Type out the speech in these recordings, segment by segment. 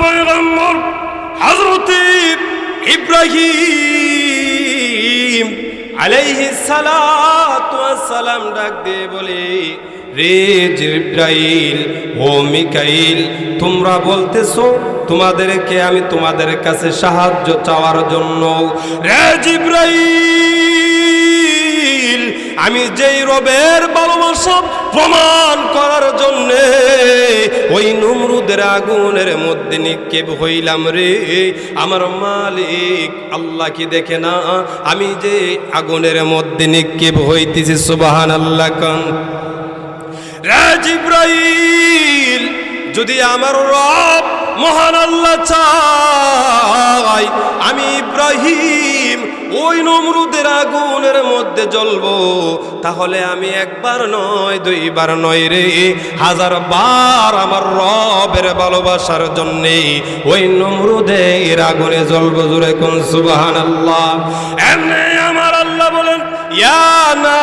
পয়গম্বর হযরত ইব্রাহিম ওয়াস সালাম ডাক দিয়ে বলে, রে জিব্রাইল, ও মিকাইল, তোমরা বলতেছো তোমাদেরকে আমি তোমাদের কাছে সাহায্য চাওয়ার জন্য। রে জিব্রাইল, আমি যেই রবের ভালোবাসা প্রমাণ করার জন্য ওই নমরুদের আগুনের মধ্যে নিক্ষেপ হইলাম রে। আমার মালিক, আল্লাহ কি দেখে না? আমি যে আগুনের মধ্যে নিক্ষেপ হইতেছি সুবাহান আল্লাহ কান যদি আমার রব মহান আল্লাহ চাই আমি ইব্রাহিম ওই নমরুদের আগুনের মধ্যে জ্বলব। তাহলে আমি একবার নয়, দুইবার নয় রে। হাজার বার আমার রবের ভালোবাসার জন্যে ওই নমরুদের আগুনে জ্বলব জুড়ে কোন সুবাহান আল্লাহ এমনি আমার আল্লাহ বলেন, ইয়া আলা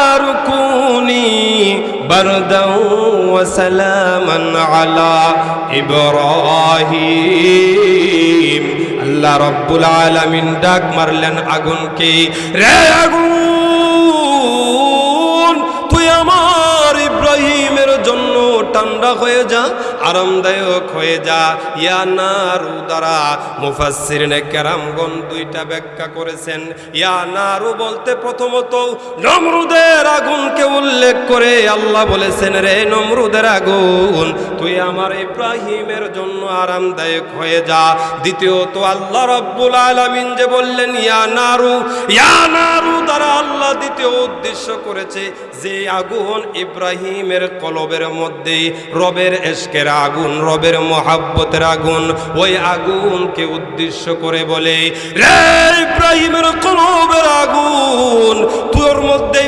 ইব্রাহিম। আল্লাহ রব্বুল আলামিন ডাক মারলেন আগুনকে, রে আগুন, তুই আমার ইব্রাহিমের জন্য ঠান্ডা হয়ে যা আরামদায়ক হয়ে যা। ইয়া নারু দ্বারা মুফাসসিরিনে কেরামগণ দুইটা ব্যাখ্যা করেছেন। ইয়া নারু বলতে প্রথমত, নমরুদের আগুনকে উল্লেখ করে আল্লাহ বলেছেন, রে নমরুদের আগুন, তুই আমার ইব্রাহিমের জন্য আরামদায়ক হয়ে যা। দ্বিতীয়ত, আল্লাহ রব্বুল আলামিন যে বললেন, ইয়া নারু ইয়া নারু দ্বারা আল্লাহ দ্বিতীয় উদ্দেশ্য করেছে যে আগুন ইব্রাহিমের কলবের মধ্যে রবের এশকের আগুন, রবের মহাব্বতের আগুন, ওই আগুনকে উদ্দেশ্য করে বলে, রে ইব্রাহিমের কলবের আগুন, তোর মধ্যে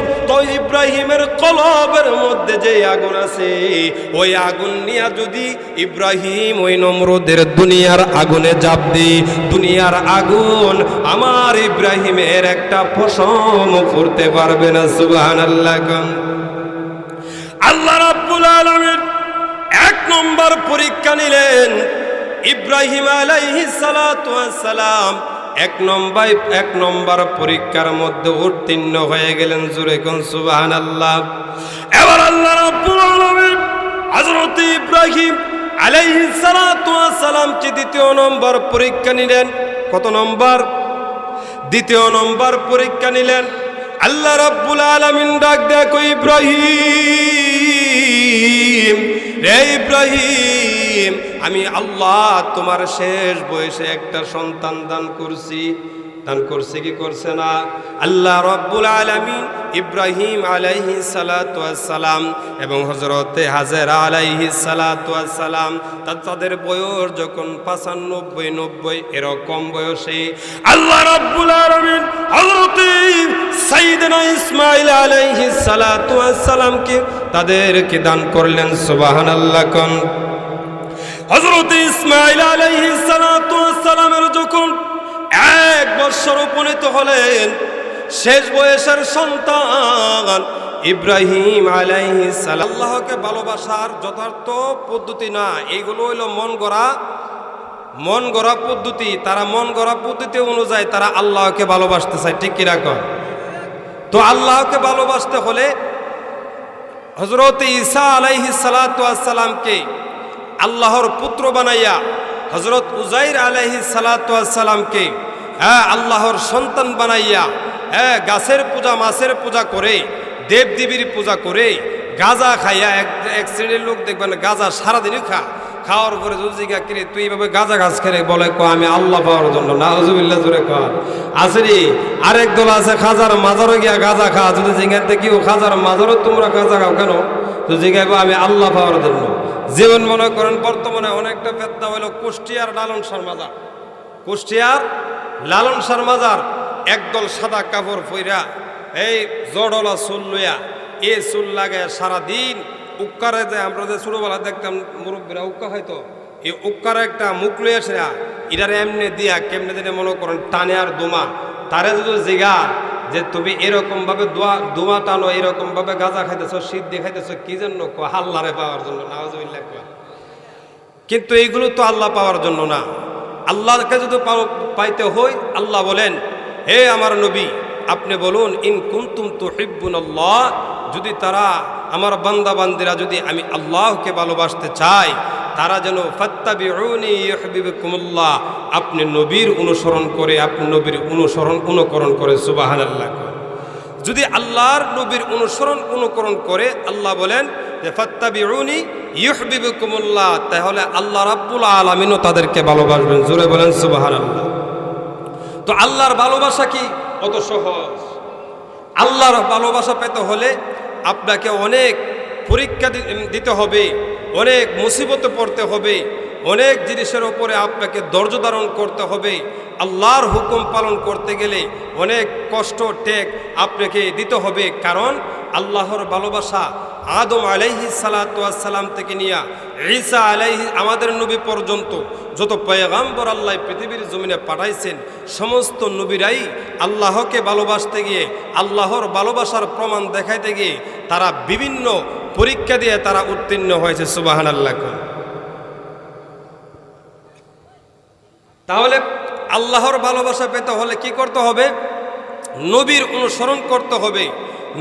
ইব্রাহিমের কলবের মধ্যে যে আগুন আছে, ওই আগুন নিয়ে যদি ইব্রাহিম ওই নম্রদের দুনিয়ার আগুনে জাপ দি দুনিয়ার আগুন আমার ইব্রাহিমের একটা পশম করতে পারবে না সুবহান আল্লাহ আল্লাহ রাব্বুল আলামিন নম্বর পরীক্ষা নিলেন। ইব্রাহিম সালাম এক নম্বর এক নম্বর পরীক্ষার মধ্যে উত্তীর্ণ হয়ে গেলেন জুরে কোন এবার আল্লাহ রাব্বুল আলামিন হযরত ইব্রাহিম আলাইহি সালামকে দ্বিতীয় নম্বর পরীক্ষা নিলেন। কত নম্বর? দ্বিতীয় নম্বর পরীক্ষা নিলেন। আল্লাহ রাব্বুল আলামিন ডাক দেখো ইব্রাহিম রে ইব্রাহিম আমি আল্লাহ তোমার শেষ বয়সে একটা সন্তান দান করছি। দান করছে কি করছে না? আল্লাহ রব্বুল আলামিন ইব্রাহিম আলাইহি সালাম এবং হজরতে হাজেরা আলাইহি সালাম তাদের বয়স যখন পাঁচানব্বই নব্বই এরকম বয়সে আল্লাহ রব্বুল আলামিন সাইয়েদনা ইসমাইল আলাইহি সালাতু সালামকে তাদেরকে দান করলেন, সুবহানাল্লাহ কোন। হজরত ইসমাইল আলাইহি সালাতু সালামের যখন এক বৎসর উপনীত হলেন। শেষ বয়সের সন্তান ইব্রাহিম সালাম। আল্লাহকে ভালোবাসার যথার্থ পদ্ধতি না এইগুলো হইল মন গড়া মন গড়া পদ্ধতি। তারা মন গড়া পদ্ধতি অনুযায়ী তারা আল্লাহকে ভালোবাসতে চায়, ঠিক কিনা কর তো আল্লাহকে ভালোবাসতে হলে হজরত ঈসা আলাইহি সালাতামকে আল্লাহর পুত্র বানাইয়া হজরত উজাইর আলাইহি সালাতামকে হ্যাঁ আল্লাহর সন্তান বানাইয়া হ্যাঁ গাছের পূজা, মাছের পূজা করে, দেবদেবীর পূজা করে, গাজা খাইয়া এক এক শ্রেণির লোক দেখবেন গাজা সারাদিনই খা, খাওয়ার পরে জিজ্ঞা কিরে তুই এইভাবে গাজা গাছ খেলে বলে, ক, আমি আল্লাহ পাওয়ার জন্য না হজুবিল্লা জোরে কর। আসরি আরেক দল আছে, খাজার মাজারও গিয়া গাজা খা, যদি জিজ্ঞাতে কি ও খাজার মাজারও তোমরা গাজা খাও কেন? তো জিজ্ঞাইবো আমি আল্লাহ পাওয়ার জন্য। জীবন মনে করেন বর্তমানে অনেকটা ফেতনা হলো কুষ্টিয়ার লালন সার মাজার। কুষ্টিয়ার লালন সার মাজার, একদল সাদা কাপড় ফইরা এই জড়লা চুল লইয়া এ চুল লাগে সারাদিন। উক্কারে যে আমরা যে ছোটবেলা দেখতাম মুরব্বীরা উক্কা হয়তো এই উক্কার একটা মুখ লইয়া সেরা এটার এমনি দিয়া কেমনে দিনে মনে করেন টানে আর দোমা। তারে যদি জিগা যে তুমি এরকম ভাবে দোয়া দোমা টানো এরকম ভাবে গাঁজা খাইতেছ, শীত দিয়ে খাইতেছ, কি জন্য হাল্লারে পাওয়ার জন্য নাওয়াজুবিল্লাহ কয়। কিন্তু এইগুলো তো আল্লাহ পাওয়ার জন্য না। আল্লাহকে যদি পাইতে হয় আল্লাহ বলেন, হে আমার নবী, আপনি বলুন, ইন কুন্তুম তো আল্লাহ যদি তারা, আমার বান্দা বান্দিরা যদি আমি আল্লাহকে ভালোবাসতে চাই তারা যেন ফাত্তাবিউনি ইউহিব্বুকুমুল্লাহ, আপনি নবীর অনুসরণ করে, আপনি নবীর অনুসরণ অনুকরণ করে, সুবহানাল্লাহ যদি আল্লাহর নবীর অনুসরণ অনুকরণ করে, আল্লাহ বলেন যে ফাত্তাবিউনি ইউহিব্বুকুমুল্লাহ, তাহলে আল্লাহ রাব্বুল আলামিনও তাদেরকে ভালোবাসবেন। জোরে বলেন সুবাহান আল্লাহ তো আল্লাহর ভালোবাসা কি? অত সহজ। আল্লাহর ভালোবাসা পেতে হলে আপনাকে অনেক পরীক্ষা দিতে হবে, অনেক মুসিবতে পড়তে হবে, অনেক জিনিসের ওপরে আপনাকে ধৈর্য ধারণ করতে হবে, আল্লাহর হুকুম পালন করতে গেলে অনেক কষ্ট টেক আপনাকে দিতে হবে। কারণ আল্লাহর ভালোবাসা আদম আলাইহি সালাতাম থেকে নিয়া ঈসা আলাইহি, আমাদের নবী পর্যন্ত যত পয়গাম্বর আল্লাহ পৃথিবীর জমিনে পাঠাইছেন, সমস্ত নবীরাই আল্লাহকে ভালোবাসতে গিয়ে, আল্লাহর ভালোবাসার প্রমাণ দেখাইতে গিয়ে তারা বিভিন্ন পরীক্ষা দিয়ে তারা উত্তীর্ণ হয়েছে সুবাহান আল্লাহ তাহলে আল্লাহর ভালোবাসা পেতে হলে কি করতে হবে? নবীর অনুসরণ করতে হবে।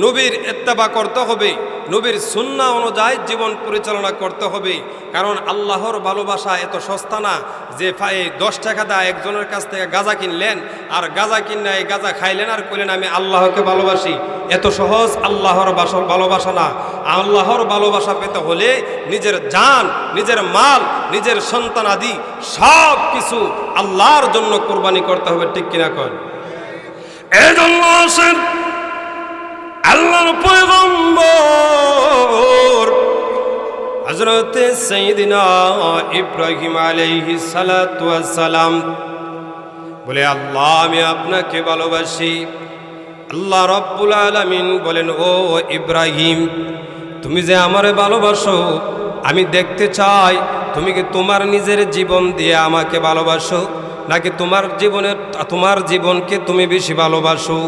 নবীর এত্তাবা করতে হবে, নবীর সুন্না অনুযায়ী জীবন পরিচালনা করতে হবে। কারণ আল্লাহর ভালোবাসা এত সস্তা না যে দশ টাকা দা একজনের কাছ থেকে গাঁজা কিনলেন, আর গাঁজা কিনে এই গাঁজা খাইলেন আর কইলেন, আমি আল্লাহকে ভালোবাসি। এত সহজ আল্লাহর বাসর ভালোবাসা না। আল্লাহর ভালোবাসা পেতে হলে নিজের জান, নিজের মাল, নিজের সন্তান আদি সব কিছু আল্লাহর জন্য কোরবানি করতে হবে, ঠিক কিনা কর এই জন্য আল্লাহর পয়গম্বর হজরতে সঈদিনা ইব্রাহিম আলাইহি সালাম বলে, আল্লাহ, আমি আপনাকে ভালোবাসি। আল্লাহ রব্বুল আলামিন বলেন, ও ইব্রাহিম, তুমি যে আমারে ভালোবাসো, আমি দেখতে চাই তুমি কি তোমার নিজের জীবন দিয়ে আমাকে ভালোবাসো? নাকি তোমার জীবনের তোমার জীবনকে তুমি বেশি ভালোবাসো?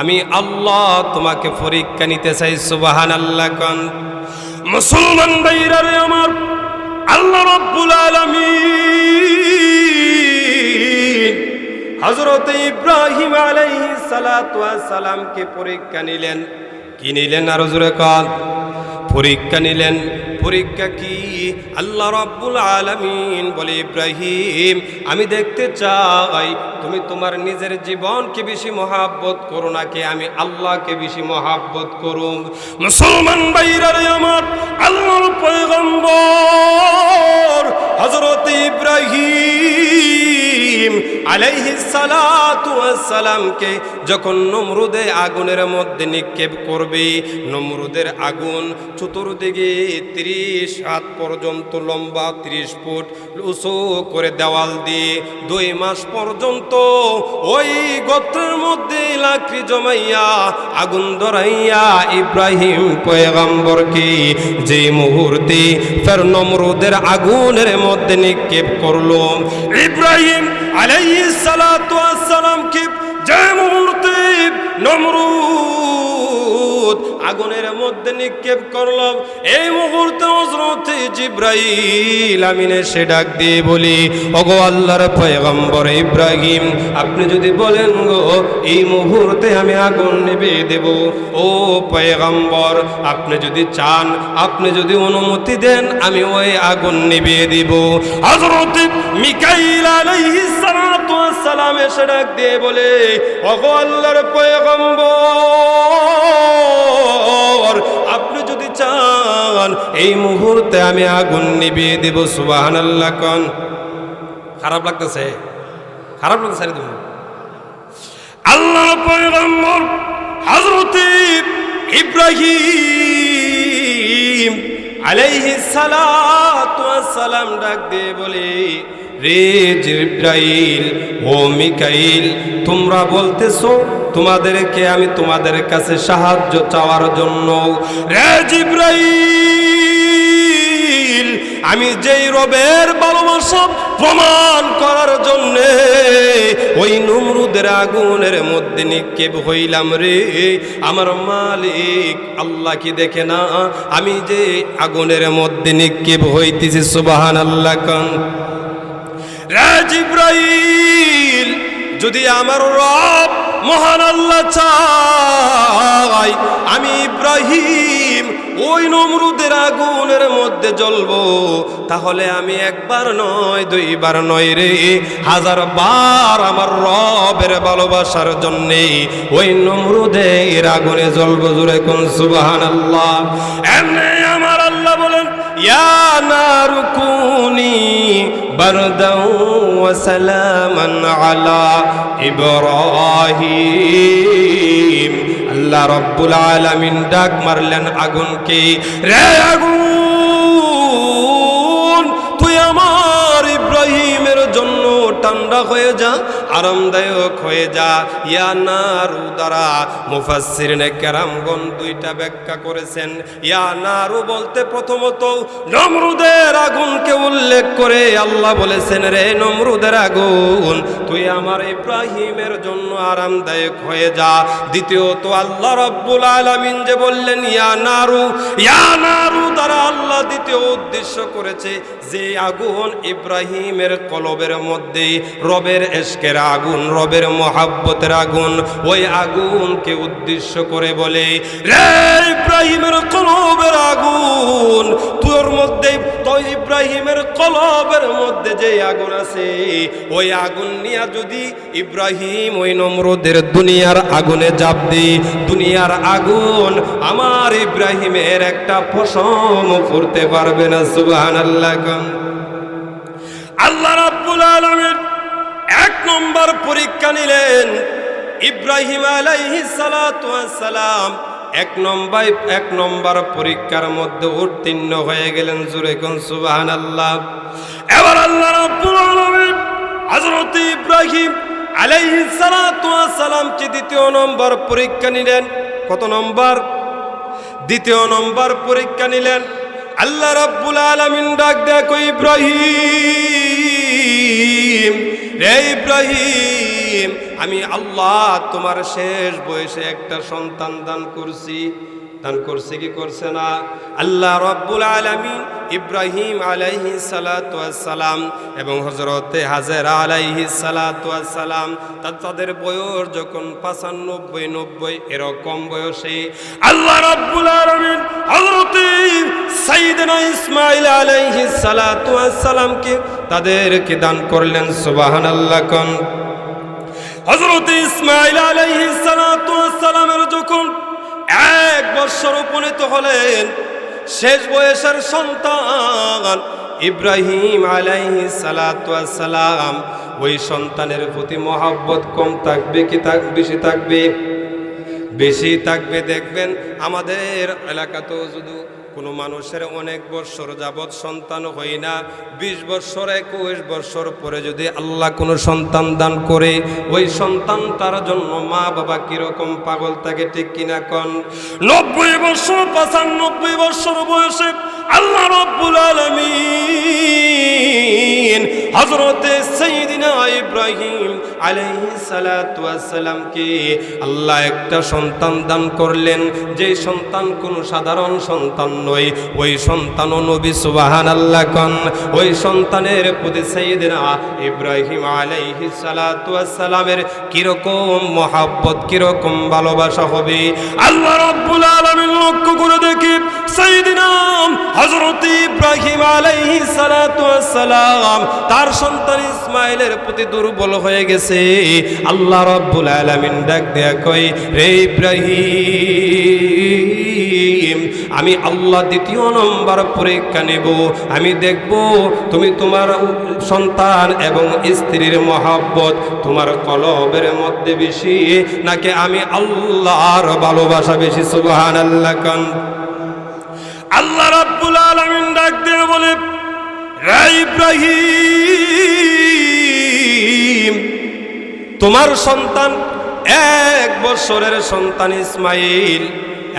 আমি আল্লাহ তোমাকে পরীক্ষা নিতে চাই সুবাহান আল্লাহ কান। মুসলমান ভাইরা রে আমার, আল্লাহ রব্বুল আলামিন হজরত ইব্রাহিম আলাইহি সালাতু ওয়াস সালামকে পরীক্ষা নিলেন। কি নিলেন আর জোরে কান? পরীক্ষা নিলেন। পরীক্ষা কি? আল্লাহ রাব্বুল আলমিন বলে, ইব্রাহিম, আমি দেখতে চাই, তুমি তোমার নিজের জীবনকে বেশি মহাব্বত করো নাকি আমি আল্লাহকে বেশি মহাব্বত করুম। মুসলমান বাইরারে আমার, আল্লাহর পয়গম্বর হযরত ইব্রাহিম সালাতু সালামকে যখন নমরুদে আগুনের মধ্যে নিক্ষেপ করবে, নমরুদের আগুন চতুর্দিকে ত্রিশ হাত পর্যন্ত লম্বা, ত্রিশ ফুট উঁচু করে দেওয়াল দিয়ে দুই মাস পর্যন্ত ওই গোত্রের মধ্যে লাকড়ি জমাইয়া আগুন ধরাইয়া ইব্রাহিম পয়গম্বরকে যে মুহূর্তে ফের নমরুদের আগুনের মধ্যে নিক্ষেপ করল। ইব্রাহিম আলাইহিস সালাতু ওয়াস সালামকে যে মুহূর্তে নমরুদ। আগুনের মধ্যে নিক্ষেপ করলাম। এই মুহূর্তে হজরতে জিব্রাইল আমিনে সে ডাক দিয়ে বলি, ওগো আল্লাহর পয়গম্বর ইব্রাহিম, আপনি যদি বলেন গো, এই মুহূর্তে আমি আগুন নেবে দেব। ও পয়গম্বর, আপনি যদি চান, আপনি যদি অনুমতি দেন, আমি ওই আগুন নিভিয়ে দিব। হজরত মিকাইল আলাইহিস এসে ডাক দিয়ে বলে, ওগো আল্লাহর পয়গম্বর চান এই মুহূর্তে আমি আগুন নিভিয়ে দেব সুবাহান আল্লাহ কন। খারাপ লাগতেছে? খারাপ লাগতেছে রে তুমি আল্লাহর পয়গম্বর ইব্রাহিম আলাইহি সালাম ডাক দিয়ে বলে, রে জিব্রাইল ও মিকাইল, তোমরা বলতেছো তোমাদেরকে আমি তোমাদের কাছে সাহায্য চাওয়ার জন্য। আমি যেই রবের ভালোবাসা প্রমাণ করার জন্যে ওই নমরুদের আগুনের মধ্যে নিক্ষেপ হইলাম রে। আমার মালিক আল্লাহ কি দেখে না? আমি যে আগুনের মধ্যে নিক্ষেপ হইতেছি সুবাহান আল্লাহ কান। রাজ ইব্রাহিম যদি আমার রব মহান আল্লাহ চাই। আমি ইব্রাহিম, ওই নমরুদের আগুনের মধ্যে জ্বলবো। তাহলে আমি একবার নয়, দুইবার নয় রে। হাজার বার আমার রবের ভালোবাসার জন্যে ওই নমরুদের আগুনে জ্বলবো জুড়ে কোন সুবাহান আল্লাহ এমনি আমার আল্লাহ বলেন, ইয়া নারুকুনি ওয়া সালামান আলা ইব্রাহিম। আল্লাহ রব্বুল আলমিন ডাক মারলেন আগুনকে। রে আগুন! ঠান্ডা হয়ে যা, আরামদায়ক হয়ে যা। ইয়া নারু দ্বারা মুফাসসিরিনে কেরামগণ দুইটা ব্যাখ্যা করেছেন। ইয়া নারু বলতে প্রথমত নমরুদের আগুনকে উল্লেখ করে আল্লাহ বলেছেন, রে নমরুদের আগুন, তুই আমার ইব্রাহিমের জন্য আরামদায়ক হয়ে যা। দ্বিতীয়ত, আল্লাহ রব্বুল আলামিন যে বললেন, ইয়া নারু ইয়া নারু দ্বারা আল্লাহ দ্বিতীয় উদ্দেশ্য করেছে যে আগুন ইব্রাহিমের কলবের মধ্যে রবের এশকের আগুন, রবের মহাব্বতের আগুন, ওই আগুনকে উদ্দেশ্য করে বলে, রে ইব্রাহিমের কলবের আগুন, তোর মধ্যে তো ইব্রাহিমের কলবের মধ্যে যে আগুন আছে, ওই আগুন নিয়ে যদি ইব্রাহিম ওই নমরুদের দুনিয়ার আগুনে জাপ দি, দুনিয়ার আগুন আমার ইব্রাহিমের একটা পশম করতে পারবে না সুবহান আল্লাহ আল্লাহ রাব্বুল আলামিন নম্বর পরীক্ষা নিলেন। ইব্রাহিম ওয়াস সালাম এক নম্বর এক নম্বর পরীক্ষার মধ্যে উত্তীর্ণ হয়ে গেলেন জুরে কোন সুবহানাল্লাহ। এবার আল্লাহ রাব্বুল আলামিন হযরত ইব্রাহিম আলাইহি সালামকে দ্বিতীয় নম্বর পরীক্ষা নিলেন। কত নম্বর? দ্বিতীয় নম্বর পরীক্ষা নিলেন। আল্লাহ রাব্বুল আলামিন ডাক দেখো ইব্রাহিম? রে ইব্রাহিম আমি আল্লাহ তোমার শেষ বয়সে একটা সন্তান দান করছি। দান করছে কি করছে না? আল্লাহ রব্বুল আলামিন ইব্রাহিম আলাইহি সালাম এবং হজরতে হাজের আলাইহি সালাম তাদের বয়স যখন পাঁচানব্বই নব্বই এরকম বয়সে আল্লাহ রব্বুল আলামিন হজরতে সাইয়েদনা ইসমাইল আলাইহি সালাতু সালামকে তাদেরকে দান করলেন, সুবহানাল্লাহ কোন। হজরত ইসমাইল আলাইহি সালাতু সালামের যখন এক বৎসর উপনীত হলেন শেষ বয়সের সন্তান ইব্রাহিম আলাইহি সালাম ওই সন্তানের প্রতি মহাব্বত কম থাকবে কি থাক, বেশি থাকবে? বেশি থাকবে দেখবেন আমাদের এলাকাতেও যদি কোনো মানুষের অনেক বৎসর যাবৎ সন্তান হয় না, বিশ বছর একুশ বছর পরে যদি আল্লাহ কোনো সন্তান দান করে, ওই সন্তান তার জন্য মা বাবা কীরকম পাগল থাকে ঠিক কিনা কন? নব্বই বছর পঁচানব্বই বৎসর বয়সে আল্লাহ রব্বুল আলমিন হজরতে সঈদিনা ইব্রাহিম আলাইহিস সালাতু ওয়াসসালামকে আল্লাহ একটা সন্তান দান করলেন। যে সন্তান কোনো সাধারণ সন্তান নয়, ওই সন্তানও নবী সুবাহান আল্লাহ কন। ওই সন্তানের প্রতি সঈদিনা ইব্রাহিম আলাইহিস সালাতু ওয়াসসালামের কীরকম মহাব্বত, কীরকম ভালোবাসা হবে। আল্লাহ রাব্বুল আলামিন লক্ষ্য করে দেখি সঈদিনা হযরত ইব্রাহিম আলাইহিস সালাতু ওয়াসসালাম তার সন্তান ইসমাইলের প্রতি দুর্বল হয়ে গেছে। আল্লাহ রাব্বুল আলামিন ডাক দেয়া কই রে ইব্রাহিম, আমি আল্লাহ দ্বিতীয় নম্বর পরীক্ষা নেব। আমি দেখব তুমি তোমার সন্তান এবং স্ত্রীর মহাব্বত তোমার কলবের মধ্যে বেশি, নাকি আমি আল্লাহর ভালোবাসা বেশি? সুবহান আল্লাহ কান। আল্লাহ রাব্বুল আলামিন ডাক দিয়ে বলে ইব্রাহিম, তোমার সন্তান এক বছরের সন্তান ইসমাইল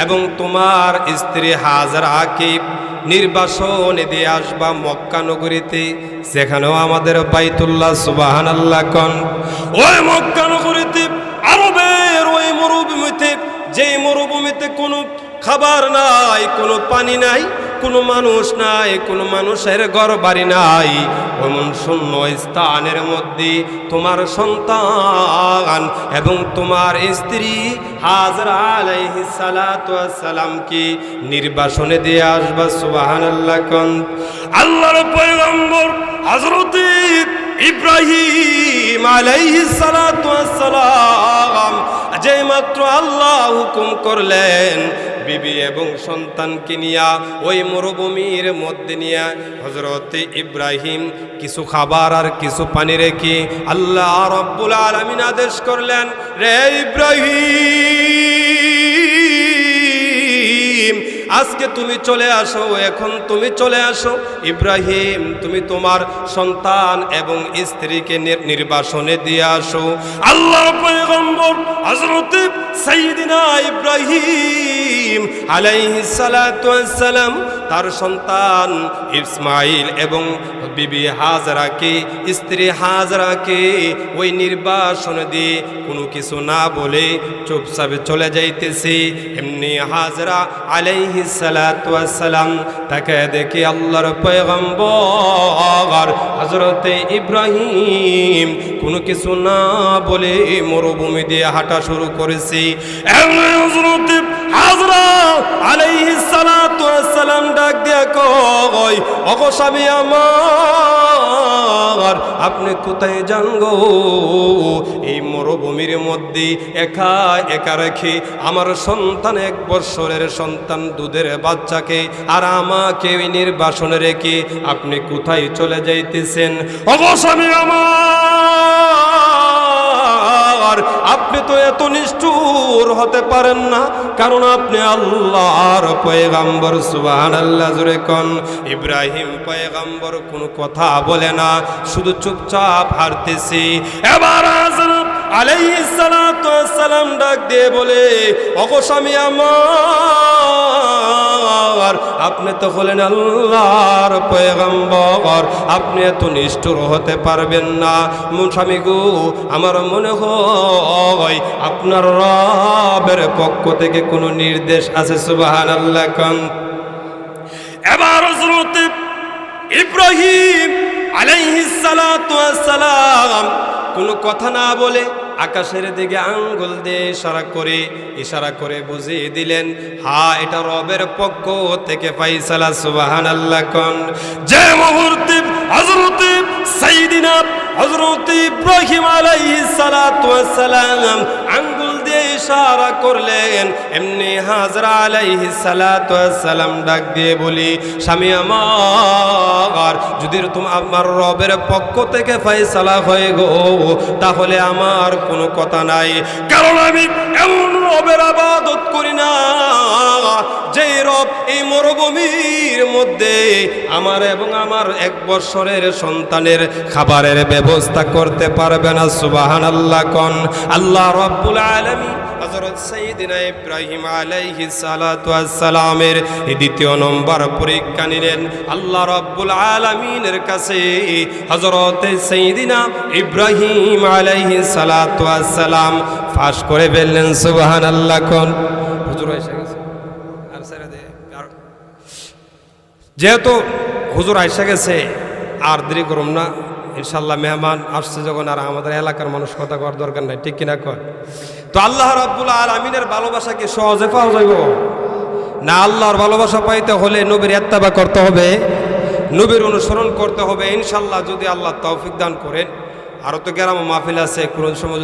এবং তোমার স্ত্রী হাজার আকিব নির্বাসনে দিয়ে আসবা মক্কা নগরীতে, সেখানেও আমাদের বাইতুল্লাহ সুবাহান আল্লাহ কন। ওই মক্কা নগরীতে, আরবের ওই মরুভূমিতে, যেই মরুভূমিতে কোনো খাবার নাই, কোনো পানি নাই কোনো মানুষ নাই, কোনো মানুষের ঘর বাড়ি নাই। এমন শূন্য স্থানের মধ্যে তোমার সন্তান এবং তোমার স্ত্রী হাজরা আলাইহি নির্বাসনে দিয়ে আসবা, সুবহানাল্লাহ কন। আল্লাহর পয়গম্বর হযরত ইব্রাহিম আলাইহিস সালাতু সালাম যে মাত্র আল্লাহ হুকুম করলেন বিবি এবং সন্তানকে নিয়া ওই মরুভূমির মধ্যে নিয়ে হজরত ইব্রাহিম কিছু খাবার আর কিছু পানি রেখে আল্লাহ রব্বুল আলমিন আদেশ করলেন, রে ইব্রাহিম! আজকে তুমি চলে আসো, এখন তুমি চলে আসো। ইব্রাহিম, তুমি তোমার সন্তান এবং স্ত্রীকে নির্বাসনে দিয়ে আসো। আল্লাহ ইব্রাহিম আলাইহিস তার সন্তান ইসমাইল এবং বিবি হাজরাকে, স্ত্রী হাজরাকে ওই নির্বাসন দিয়ে কোনো কিছু না বলে চুপচাপে চলে যাইতেছে। এমনি হাজরা আলাইহি সালাম তাকে দেখি আল্লাহর পয়গম্বর হজরতে ইব্রাহিম কোনো কিছু না বলে মরুভূমি দিয়ে হাঁটা শুরু করেছি। হজরত হাজরা আলাইহি সালাম ডাক দিয়া আমার, আপনি কোথায় যান গো? এই মরুভূমির মধ্যে একা একা রেখে আমার সন্তান এক বৎসরের সন্তান, দুধের বাচ্চাকে আর আমাকে নির্বাসনে রেখে আপনি কোথায় চলে যাইতেছেন? অবস্বামী আমার! আপনি তো এত নিষ্ঠুর হতে পারেন না, কারণ আপনি আল্লাহর পয়গাম্বর সুবাহান আল্লাহ জুড়ে কন। ইব্রাহিম পয়গাম্বর কোনো কথা বলে না, শুধু চুপচাপ হারতেছি। এবার আলাইহিস সালাম ডাক দিয়ে বলে অগোস্বামী আমার আপনি তো হলেন আল্লাহর পয়গম্বর। আপনি এত নিষ্ঠুর হতে পারবেন না। স্বামী গো, আমার মনে হয় আপনার রবের পক্ষ থেকে কোনো নির্দেশ আছে সুবাহান আল্লাহ খান এবার ইব্রাহিম আলাইহিস সালাম কোনো কথা না বলে আকাশের দিকে আঙ্গুল দিয়ে ইশারা করে ইশারা করে বুঝিয়ে দিলেন, হা, এটা রবের পক্ষ থেকে ফাইসালা সুবাহান আল্লাহ কন। যে মুহূর্তে হযরত সাইদিনা হযরত ইব্রাহিম আলাইহিস সালাম আঙ্গুল ইশারা করলেন। এমনি হাজরা আলাইহিস সালাতু সালাম ডাক দিয়ে বলি, স্বামী আমার, যদি তুমি আমার রবের পক্ষ থেকে ফয়সালা হয়ে গো, তাহলে আমার কোনো কথা নাই। কারণ আমি এমন রবের আবাদত করি না যে রব এই মরুভূমির মধ্যে আমার এবং আমার এক বছরের সন্তানের খাবারের ব্যবস্থা করতে পারবে না। সুবাহান আল্লাহ কন। আল্লাহ রব্বুল আলমী হযরত সাইয়্যিদিনা ইব্রাহিম আলাইহিস সালাতু সালামের দ্বিতীয় নম্বর পরীক্ষা নিলেন। আল্লাহ রাব্বুল আলামিনের কাছে হযরত সাইয়্যিদিনা ইব্রাহিম আলাইহিস সালাতু সালাম ফাঁস করে ফেললেন, সুবহানাল্লাহ, কোন? হুজুর এসে গেছে। আর ছেড়ে দে যেহেতু হুজুর আইসা গেছে, আর দেরি করুম না। ইনশাল্লাহ মেহমান আসছে যখন আর আমাদের এলাকার মানুষ কথা করার দরকার নাই, ঠিক কিনা কর তো আল্লাহ রাব্বুল আল আমিনের ভালোবাসাকে সহজে পাওয়া যাইব না আল্লাহর ভালোবাসা পাইতে হলে নবীর এত্তাবা করতে হবে, নবীর অনুসরণ করতে হবে ইনশাল্লাহ যদি আল্লাহ তৌফিক দান করেন। আরও তো গ্রাম মাহফিল আছে কোন সময়